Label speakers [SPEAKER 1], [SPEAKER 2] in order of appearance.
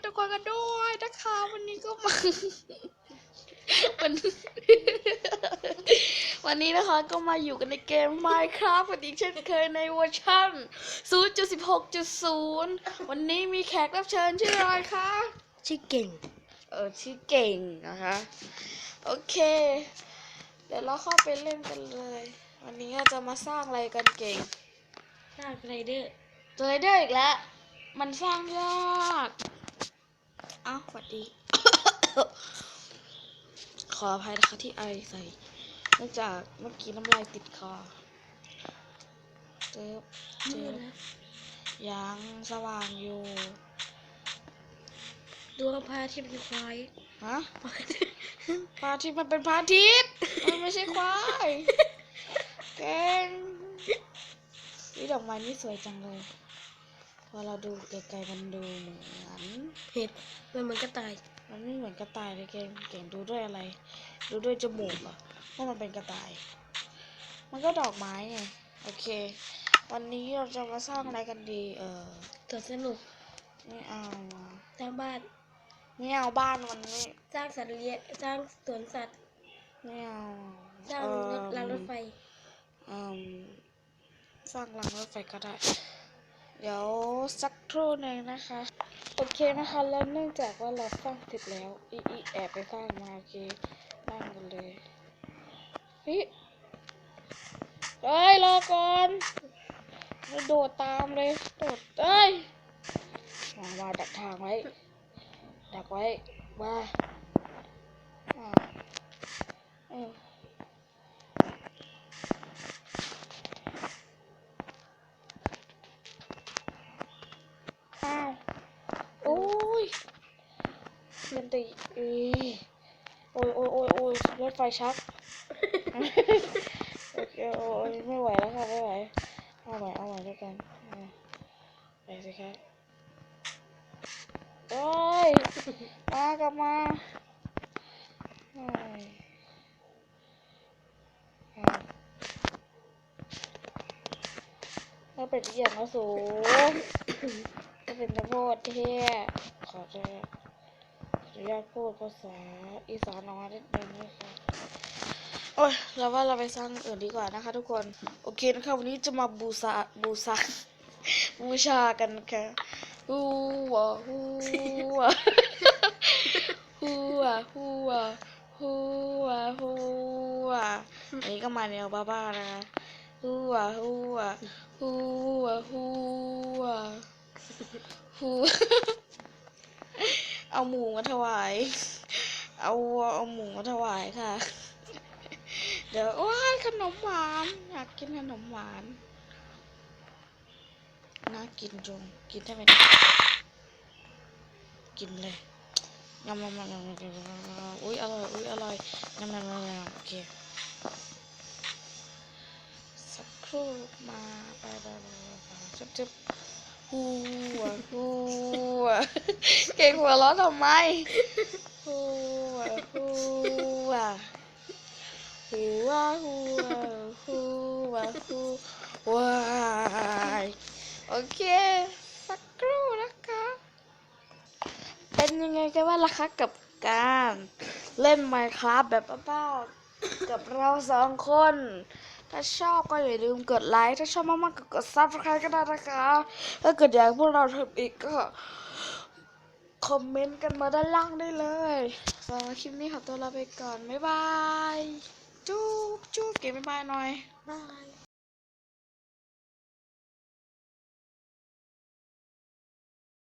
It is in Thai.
[SPEAKER 1] กับทุกคนกันด้วยนะคะวันนี้ก็มาวันวันนี้นะคะก็มาอยู่กันในเกม Minecraft กันอีกเช่นเคยในเวอร์ชัน0.16.0 วันนี้มีแขกรับเชิญชื่ออะไรคะ
[SPEAKER 2] ชื่อเก่ง
[SPEAKER 1] เออชื่อเก่งนะคะ โอเค เดี๋ยวเราเข้าไปเล่นกันเลย วันนี้เราจะมาสร้างอะไรกันเก่ง
[SPEAKER 2] สร้างไรเดอร์
[SPEAKER 1] เจอได้อีกแล้ว มันสร้างยากเอ้าวสวัสดี ขออภัยนะคะที่ไอใส่เนื่องจากเมื่อกี้น้ำลายติดคอเจอเจ
[SPEAKER 2] มื
[SPEAKER 1] อ
[SPEAKER 2] ดแล้ว
[SPEAKER 1] ยังสว่างอยู่
[SPEAKER 2] ดวงพระอาทิตย์เป็นควาย
[SPEAKER 1] ฮะพระอาทิตย์มันเป็นพระอาทิตย์มันไม่ใช่ควายเก่งนี่ดอกไม้นี่สวยจังเลย พอเราดูไกลๆมันดูเหมือน
[SPEAKER 2] เห็ดมันเหมือนกระต่าย
[SPEAKER 1] มันไม่เหมือนกระต่ายเลยเก่งเก่งดูด้วยอะไร ดูด้วยจมูกเหรอะว่ามันเป็นกระต่าย มันก็ดอกไม้ไงโอเค วันนี้เราจะมาสร้างอะไรกันดี เออ
[SPEAKER 2] สวนสนุก
[SPEAKER 1] ไม่เอา
[SPEAKER 2] สร้างบ้าน
[SPEAKER 1] ไม่เอาบ้านมันไม่
[SPEAKER 2] สร้างสัตว์เลี้ยงสร้างสวนสัตว์
[SPEAKER 1] ไม่เอา
[SPEAKER 2] สร้างรถรางรถไฟ
[SPEAKER 1] เอ่มสร้างรางรถไฟก็ได้ เดี๋ยวสักครู่หนึ่งนะคะ โอเคนะคะ แล้วเนื่องจากว่าเราสร้างเสร็จแล้ว อีอีแอบไปสร้างมาโอเคนั่งกันเลยเฮ้ยเอ้ยรอก่อนม่โดดตามเลยโดดเอ้ยมามาดักทางไว้ ดักไว้ มาเออ อ้าวโอ้ยเล่ นตีโอ้ยโอ้ยโอ้ยโอ้ยรถไฟชักโอเคโอ้ยไม่ไหวแล้วค่ะไม่ไหวเอาใหม่เอาใหม่ด้วยกันไปสิครับโอ้ยมากลับมาโอ้ยอะถ้าเป็นอีกอย่างก็สูงก็เป็นนักโทษเท่ขอจะข อนุญาตพูดภาษาอีสานออกมานิดนึงนะคะโอ้ยเราว่าเราไปสร้างอื่นดีกว่านะคะ ทุกคน โอเคนะคะวันนี้จะมาบูชาบูชาบูชากันนะคะฮูวะฮูวะฮูวะฮูวะฮูวะฮูวะอันนี้ก็มาแนวบ้าๆนะคะฮูวะฮูวะฮูวะฮูวะหู เอาหมูมาถวาย เอาเอาหมูมาถวายค่ะ เดี๋ยวว้ายขนมหวาน อยากกินขนมหวาน น่ากินจง กินได้ไหมเนี่ยกินเลยยำยำยำยำอุ้ยอร่อย อุ้ยอร่อยยำยำยำยำโอเค สักครู่มาไปไปไปไปจุ๊บ จุ๊บฮูวะฮูวเก่งหัวเราะทำไมฮูวะฮูวะฮูวะฮูวะฮูวะฮูวายโอเคสักครู่นะคะ เป็นยังไงกันบ้างล่ะคะกับการเล่น Minecraft แบบบ้าๆกับเราสองคน ถ้าชอบก็อย่าลืมกดไลค์ ถ้าชอบมากๆก็กดซับสไครต์ก็ได้นะคะ ถ้าเกิดอยากพวกเราทำอีกก็คอมเมนต์กันมาด้านล่างได้เลยสำหรับคลิปนี้ขอตัวลาไปก่อน บ๊ายบาย จุ๊บจุ๊บเก็บบ๊ายบายหน่อย
[SPEAKER 2] บาย